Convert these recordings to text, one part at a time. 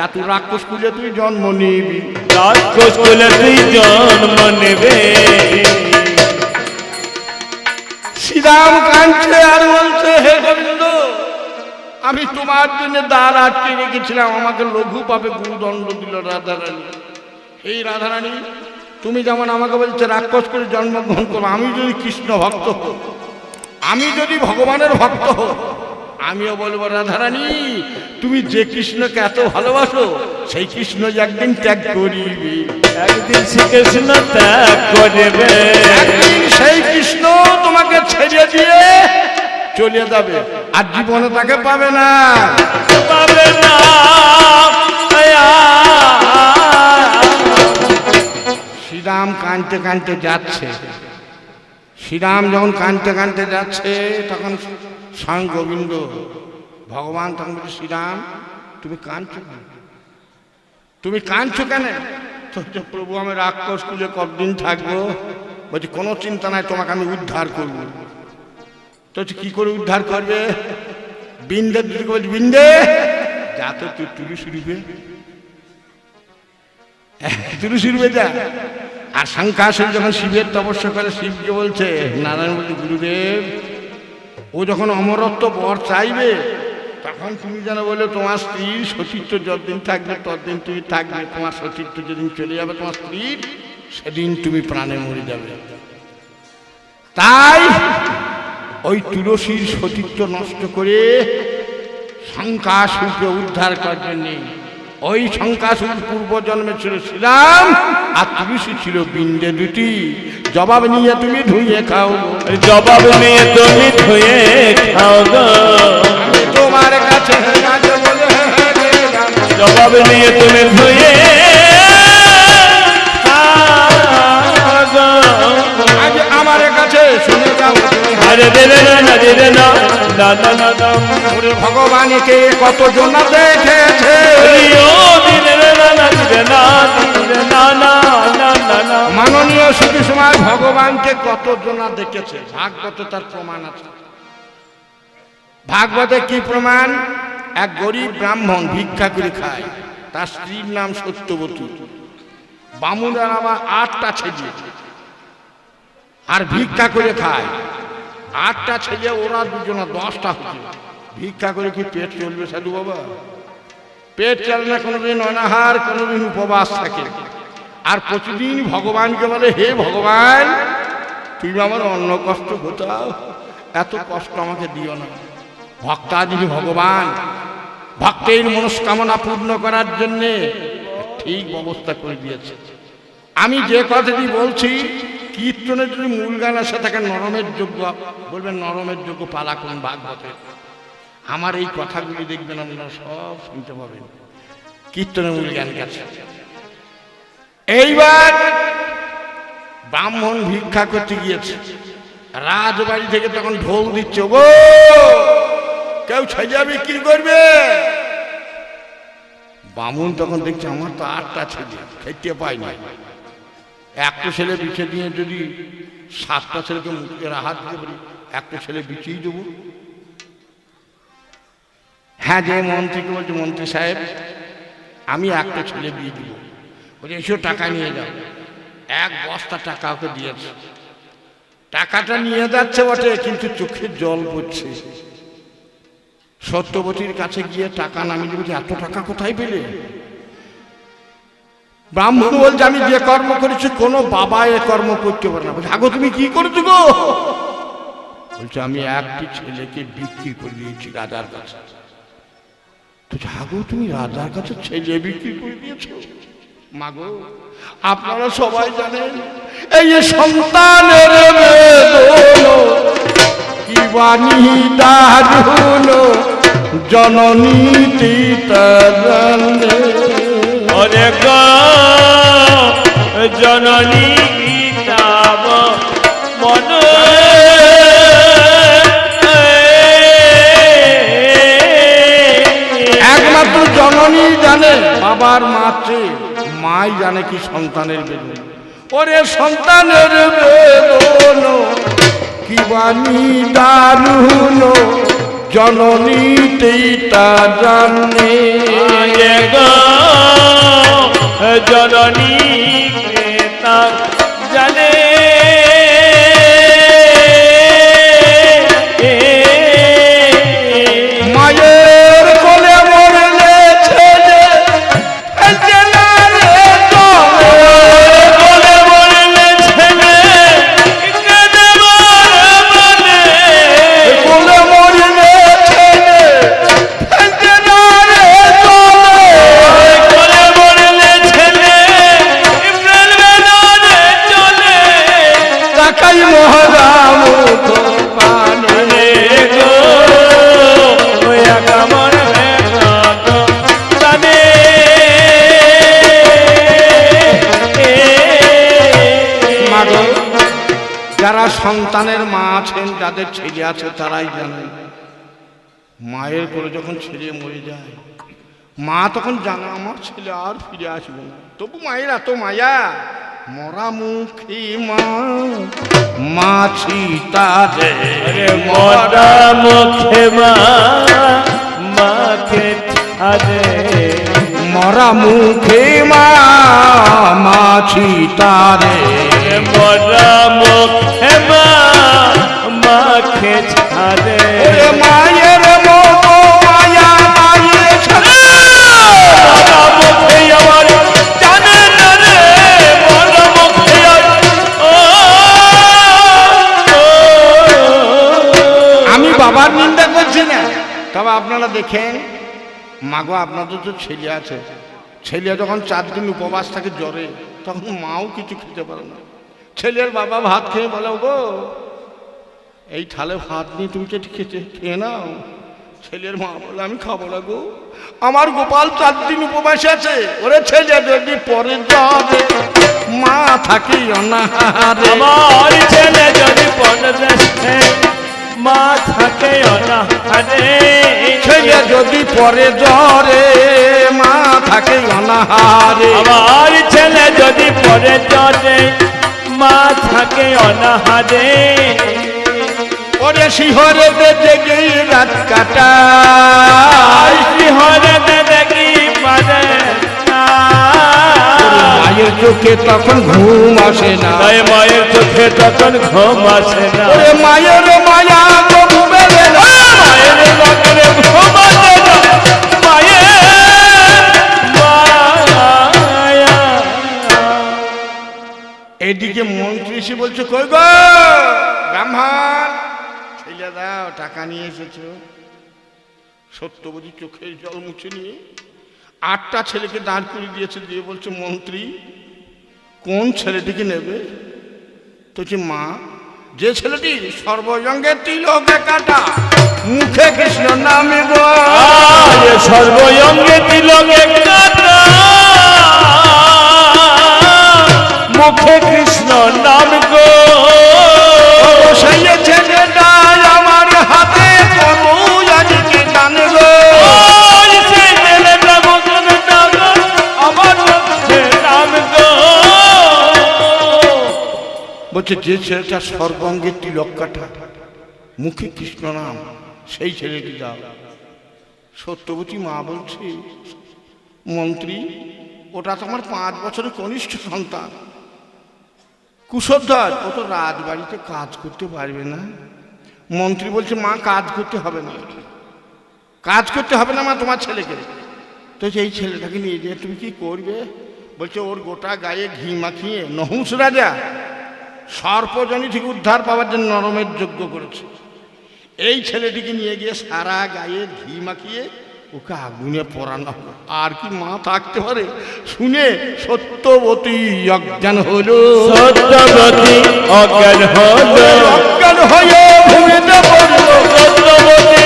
যা তুই রাক্ষস কুলে তুই জন্ম নিবি। রাক্ষস কুলে তুই জন্ম নেবে। শ্রীরাম কাঁদছে আর বলছে হে গোবিন্দ আমি তোমার জন্য দ্বার আটকে রেখেছিলাম। আমাকে লঘু পাবে গুরুদণ্ড দিল রাধারানী। এই রাধারানী তুমি যেমন আমাকে বলছে রাক্ষস করে জন্মগ্রহণ করো আমি যদি কৃষ্ণ ভক্ত হই আমি যদি ভগবানের ভক্ত হই আমিও বলব রাধারানী তুমি যে কৃষ্ণকে এত ভালোবাসো সেই কৃষ্ণ যে একদিন ত্যাগ করিবে। একদিন শ্রীকৃষ্ণ ত্যাগ করবে। একদিন সেই কৃষ্ণ তোমাকে ছেড়ে দিয়ে চলে যাবে আর জীবনে তাকে পাবে না। পাবে না। শ্রীরাম কাঁদতে কাঁদতে যাচ্ছে। শ্রীরাম যখন কাঁদতে কাঁদতে যাচ্ছে তখন স্বয়ং গোবিন্দ, ভগবান তখন বলছে, শ্রীরাম, তুমি কাঁদছো কেন? তুমি কাঁদছো কেন? প্রভু, আমি রাক্ষস কুলে কতদিন থাকব? বলছি, কোনো চিন্তা নাই, তোমাকে আমি উদ্ধার করব। তো কি করে উদ্ধার করবে? বিন্দে দিদিকে বলছি, বিন্দে, যা তো তুই তুলি শুরুবে তুলি শুরুবে যা। আর শঙ্কাসুর যখন শিবের তপস্যা করে, শিবকে বলছে, নারায়ণ বলছে, গুরুদেব ও যখন অমরত্ব বর চাইবে, তখন তুমি যেন বলে, তোমার স্ত্রীর সতীত্ব যতদিন থাকবে, ততদিন তুমি থাকবে। তোমার সতীত্ব যেদিন চলে যাবে, তোমার স্ত্রীর সেদিন তুমি প্রাণে মরে যাবে। তাই ওই তুলসীর সতীত্ব নষ্ট করে শঙ্কাসুরকে উদ্ধার করার জন্যে ওই শঙ্কাসুর পূর্ব জন্মে ছিল শ্রীরাম আর তুলসী ছিল বিন্দে দুটি জবাব নিয়ে তুমি ধুয়ে খাও জবাব নিয়ে তুমি ধুয়ে খাও গো তোমার কাছে জবাব নিয়ে তুমি ধুয়ে আরে ভগবানকে কত জন দেখেছে? মাননীয় সুখী সময় ভগবানকে কত জনা দেখেছে? ভাগবত তার প্রমাণ আছে। ভাগবতে কি প্রমাণ? এক গরিব ব্রাহ্মণ ভিক্ষা করে খায়। তার স্ত্রীর নাম সত্যবতী। বামুনের আবার আটটা ছেলে। আর ভিক্ষা করে খায়। আটটা ছেলে, ওরা দুজনা, দশটা হচ্ছে ভিক্ষা করে কি পেট চলবে সাধু বাবা? পেট চলে না, কোনোদিন অনাহার, কোনোদিন উপবাস থাকে। আর প্রতিদিন ভগবানকে বলে, হে ভগবান, তুমি আমার অন্য কষ্ট ঘটাও। এত কষ্ট আমাকে দিও না। ভক্তাদি ভগবান, ভক্তের মনস্কামনা পূর্ণ করার জন্যে ঠিক ব্যবস্থা করে দিয়েছে। আমি যে কথাটি বলছি কীর্তনের যদি মূল গান আসে থাকে নরমের যোগ্য। বলবেন, নরমের যোগ্য পালা কোন ভাগবতের আমার এই কথাগুলি দেখবেন আপনারা সব শুনতে পাবেন। কীর্তনের মূল গান কাছে এইবার ব্রাহ্মণ ভিক্ষা করতে গিয়েছে। রাজবাড়ি থেকে তখন ঢোল দিচ্ছে গো কেউ ছাইয়া বিক্রি করবে? বামুন তখন দেখছে, আমার তো আটটা ছেলে খেতে পাই না একটা ছেলে বিছে দিয়ে যদি সাতটা ছেলেকে মুখের হাত দিয়ে বলি একটা ছেলে বিছিয়ে দেবো। হ্যাঁ যে মন্ত্রীকে বলছে, মন্ত্রী সাহেব, আমি একটা ছেলে বিয়ে দিব। বলছে, এসো টাকা নিয়ে যাও। এক বস্তা টাকা ওকে দিয়েছে টাকাটা নিয়ে যাচ্ছে বটে, কিন্তু চোখের জল পড়ছে। সত্যবতীর কাছে গিয়ে টাকা নামিয়ে বলছে এত টাকা কোথায় পেলে? ব্রাহ্মণ বলছে আমি যে কর্ম করেছি কোনো বাবা এ কর্ম করতে পারে না। বলছে আগো তুমি কি করেছ গো? বলছে আমি একটি ছেলেকে বিক্রি করে দিয়েছি রাজার কাছে। তো জাগো তুমি রাজার কাছে ছেলে বিক্রি করে দিয়েছ? মাগো আপনারা সবাই জানেন এই যে সন্তানের কি বাণী দারুণ জননী ওরে গো জননী গীতাব মন একমাত্র জননী জানে বাবার মাছে মাই জানে কি সন্তানের বেদন। ওরে সন্তানের বেদন কি বাণী দারুণ জননী তা জানে। জননী তা সন্তানের মা আছেন যাদের ছেলে আছে তারাই জানেন মায়ের করে যখন ছেলে মরে যায় মা তখন জানে আমার ছেলে আর ফিরে আসবে না। তবু মায়ের এত মায়া মরা মুখী মা মাছি আরে মরা মুখে মা মাখে ছাদে মরা মুখে মা মাছি তারে মরা মুখে মা মাখে ওরে মায়ের আমি বাবার নিন্দা করছি না। তবে আপনারা দেখেন, মাগো, আপনাদের তো ছেলে আছে। ছেলে যখন চার দিন উপবাস থাকে জ্বরে, তখন মাও কিছু খেতে পারে না। ছেলের বাবা ভাত খেয়ে বলে গো এই থালে ভাত নিয়ে তুমি কেটে খেতে খেয়ে নাও? ছেলের মা বলে আমি খাব না গো। আমার গোপাল চার দিন উপবাসে আছে। ওরে ছেলে যদি পরে যাবে মা থাকি অনাহারে। আমার ছেলে যদি পরদেশে মা থাকে অনাহারে। ছেলে যদি পরে জ্বরে মা থাকে অনাহারে। আমার ছেলে যদি পরে চলে মা থাকে অনাহারে। ওরে শিহরে দেখি রাত কাটায়। শিহরে দেখি পারে মায়ের চোখে তখন ঘুম আসে না। মায়ের চোখে তখন ঘুম আসে না। মায়ের মায়া এদিকে মন্ত্রী এসে বলছে কই গো? ব্রাহ্মণ! ছেলে দাও টাকা নিয়ে এসেছ। সত্যবতী চোখের জল মুছে নিয়ে আটটা ছেলেকে দাঁড় করে দিয়েছে দিয়ে বলছে মন্ত্রী কোন ছেলেটিকে নেবে? তো মা যে ছেলেটি সর্বজঙ্গে তিলকে কাটা মুখে কৃষ্ণ নামে গো। আজ তিলকে কাটা মুখে কৃষ্ণ নাম গো। আমার হাতে আজকে গো। বলছে যে ছেলেটা সর্বাঙ্গে তিলক কাটা মুখে কৃষ্ণ নাম সেই ছেলেটি দাও। সত্যবতী মা বলছে মন্ত্রী ওটা তোমার পাঁচ বছরের কনিষ্ঠ সন্তান। কুশোধর ও তো রাজবাড়িতে কাজ করতে পারবে না। মন্ত্রী বলছে, মা, কাজ করতে হবে না। কাজ করতে হবে না মা, তোমার ছেলেকে। তো সেই ছেলেটাকে নিয়ে যেয়ে তুমি কি করবে? বলছে, ওর গোটা গায়ে ঘি মাখিয়ে, নহুস রাজা, সর্পজনী থেকে উদ্ধার পাওয়ার জন্য নরমের যোগ্য করেছে। এই ছেলেটিকে নিয়ে গিয়ে সারা গায়ে ঘি মাখিয়ে ওকে আগুনে পোড়ানো আর কি মা থাকতে পারে? শুনে সত্যবতী অজ্ঞান হলো। সত্যবতী অজ্ঞান হলো। অজ্ঞান হয়ে ভূমিতে পড়ল। সত্যবতী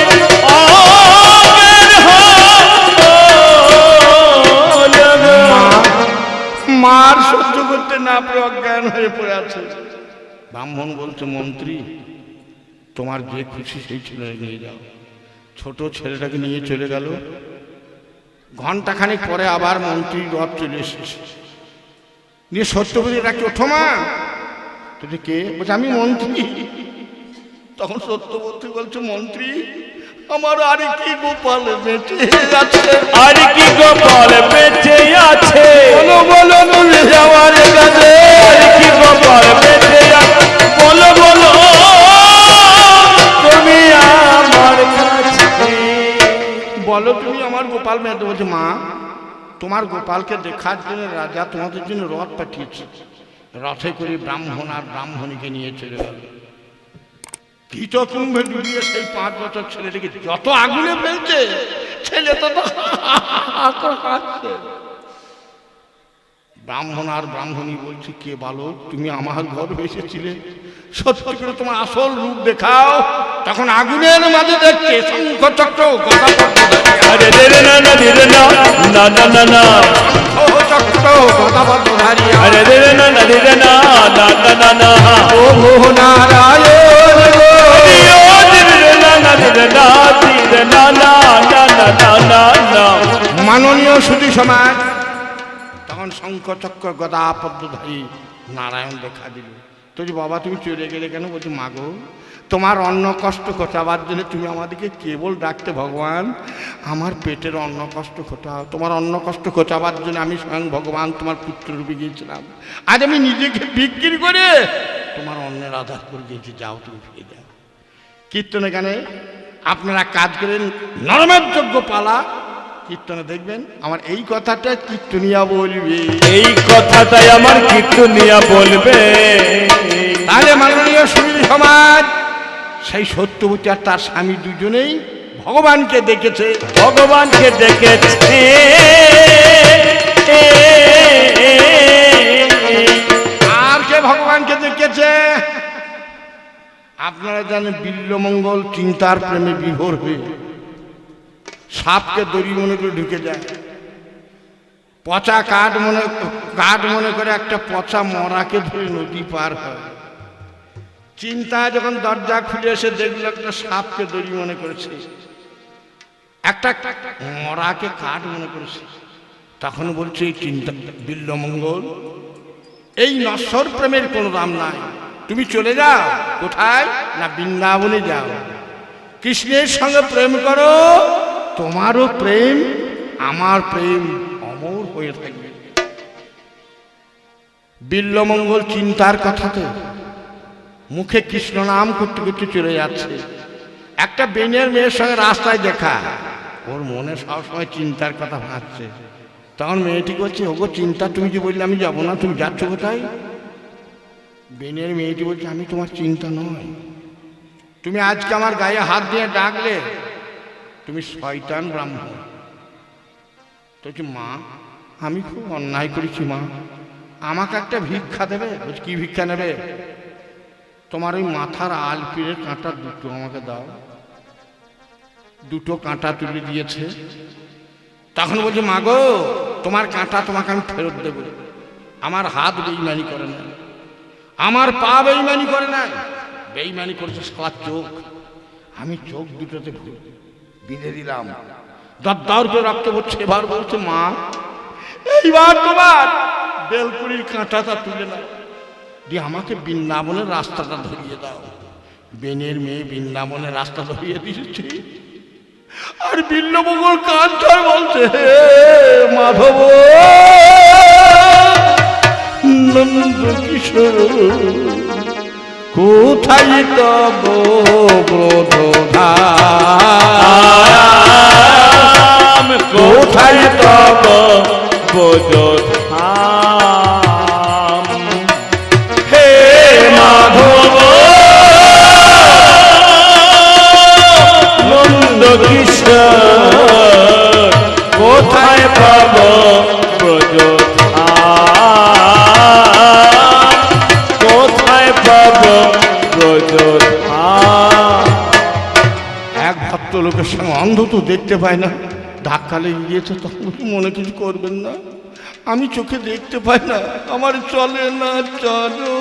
হলো। মা- মার সহ্য করতে না পেরে অজ্ঞান হয়ে পড়ে আছে। ব্রাহ্মণ বলছে মন্ত্রী তোমার যে খুশি সেই ছেলে নিয়ে যাও। ছোট ছেলেটাকে নিয়ে চলে গেল। ঘন্টাখানেক পরে আবার মন্ত্রী রথ চলে এসেছে। নিয়ে সত্যপতি ডাকে ওঠো মা। তুমি কে? বলছে আমি মন্ত্রী। তখন সত্যপতি বলছে মন্ত্রী আমার আর কি গোপাল বেঁচে আছে? আর কি গোপাল বেঁচে আছে? বলো বলো যাওয়ার কাছে আর কি গোপাল বেঁচে আছে? বলো বলো। মেয়ে। তো বলছে, মা, তোমার গোপালকে দেখার জন্য রাজা তোমাদের জন্য রথ পাঠিয়েছে। রথে করে ব্রাহ্মণ আর ব্রাহ্মণীকে নিয়ে চলে গেল। কীটকুম্ভে ডুবিয়ে সেই পাঁচ বছর ছেলেটিকে যত আগুনে ফেলছে, ছেলে তো তো হা হা করে কাঁদছে। ব্রাহ্মণ আর ব্রাহ্মণী বলছে, কে বালক, তুমি আমার ঘর এসেছিলে সত্যি করে তোমার আসল রূপ দেখাও তখন আগুনের মাঝে দেখছে শঙ্খ চক্র গদা রে না চক্র আরে রে রে ও মাননীয় সুধী সমাজ তখন শঙ্খ চক্র গদা পদ্মধারী নারায়ণ দেখা দিল তো যে বাবা তুমি চলে গেলে কেন? বলছি মাগো তোমার অন্ন কষ্ট ঘটাবার জন্য তুমি আমাদেরকে কেবল ডাকতে ভগবান। আমার পেটের অন্ন কষ্ট ঘটাও। তোমার অন্ন কষ্ট ঘটাবার জন্য আমি স্বয়ং ভগবান, তোমার পুত্র রূপে গিয়েছিলাম। আজ আমি নিজেকে বিক্রি করে তোমার অন্নের আধার করে গিয়েছি। যাও তুমি ফিরে যাও। কীর্তনে গানে আপনারা কাজ করেন, নরমের যোগ্য পালা কীর্তনে দেখবেন? আমার এই কথাটা কীর্তনিয়া বলবে। এই কথাটাই আমার কীর্তনিয়া বলবে। তাহলে মাননীয় সুনীল সমাজ সেই সত্যবতী আর তার স্বামী দুজনেই ভগবানকে দেখেছে। ভগবানকে দেখেছে। আর কে ভগবানকে দেখেছে? আপনারা জানেন বিল্লমঙ্গল চিন্তার প্রেমে বিভোর হয়ে। সাপকে দড়ি মনে করে ঢুকে যায়। পচা কাঠ মনে কাঠ মনে করে একটা পচা মরাকে ধরে নদী পার হয়। চিন্তা যখন দরজা খুলে এসে দেখল একটা সাপকে দড়ি মনে করেছে। একটা মরাকে কাঠ মনে করেছে। তখন বলছে, এই চিন্তা বিল্লমঙ্গল এই নশ্বর প্রেমের কোনো দাম নাই। তুমি চলে যাও, কোথায়? না বৃন্দাবনে যাও। কৃষ্ণের সঙ্গে প্রেম করো তোমারও প্রেম, আমার প্রেম অমর হয়ে থাকবে। বিল্লমঙ্গল চিন্তার কথাতে মুখে কৃষ্ণ নাম করতে করতে চলে যাচ্ছে। একটা বেনের মেয়ের সঙ্গে রাস্তায় দেখা, ওর মনে সবসময় চিন্তার কথা ভাবছে। তখন মেয়েটি বলছে, ওগো, চিন্তা, তুমি যে বললে আমি যাব না, তুমি যাচ্ছ কোথায়? বেনের মেয়েটি বলছে, আমি তোমার চিন্তা নয়। তুমি আজকে আমার গায়ে হাত দিয়ে ডাকলে তুমি শয়তান ব্রাহ্মণ। তো মা, আমি খুব অন্যায় করেছি মা। আমাকে একটা ভিক্ষা দেবে? কি ভিক্ষা নেবে? তোমার ওই মাথার আলপিড়ের কাঁটা দুটো আমাকে দাও। দুটো কাঁটা তুলে দিয়েছে। তখন বলছে, মা গো, তোমার কাঁটা তোমাকে আমি ফেরত দেবো। আমার হাত বেইমানি করে না আমার পা বেইমানি করে না বেইমানি করেছে সারা চোখ। আমি চোখ দুটোতে ভুল বিঁধে দিলাম। দরদর করে রক্ত পড়ছে এবার বলছে মা এইবার তোমার বেলপুরির কাঁটাটা তুলে না দিয়ে আমাকে বৃন্দাবনের রাস্তাটা ধরিয়ে দাও। বেনের মেয়ে বৃন্দাবনের রাস্তা ধরিয়ে দিয়েছে। আর বিল্লবগল কান বলছে হে মাধব নন্দ কিশোর কোথায় তব আরাম কোথায় তব বোঝাম অন্ধ তো দেখতে পায় না। ধাক্কা লেগে গিয়েছে, তখন মনে কিছু করবেন না। আমি চোখে দেখতে পাই না, আমার চলে না, চলো